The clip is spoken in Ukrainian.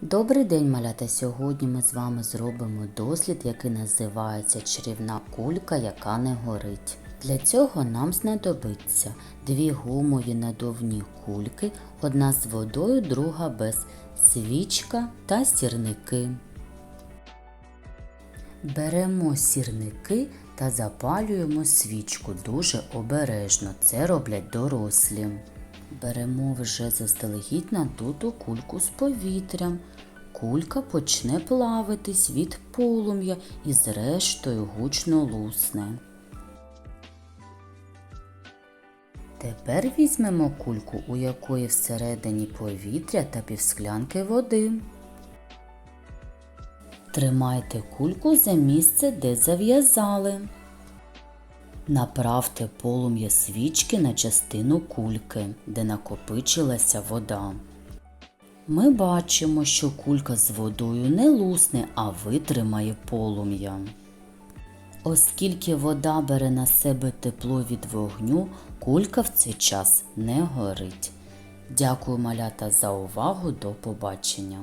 Добрий день, малята! Сьогодні ми з вами зробимо дослід, який називається чарівна кулька, яка не горить. Для цього нам знадобиться дві гумові надувні кульки, одна з водою, друга без, свічка та сірники. Беремо сірники та запалюємо свічку дуже обережно. Це роблять дорослі. Беремо вже заздалегідь надуту кульку з повітрям. Кулька почне плавитись від полум'я і зрештою гучно лусне. Тепер візьмемо кульку, у якої всередині повітря та півсклянки води. Тримайте кульку за місце, де зав'язали. Направте полум'я свічки на частину кульки, де накопичилася вода. Ми бачимо, що кулька з водою не лусне, а витримає полум'я. Оскільки вода бере на себе тепло від вогню, кулька в цей час не горить. Дякую малята за увагу. До побачення.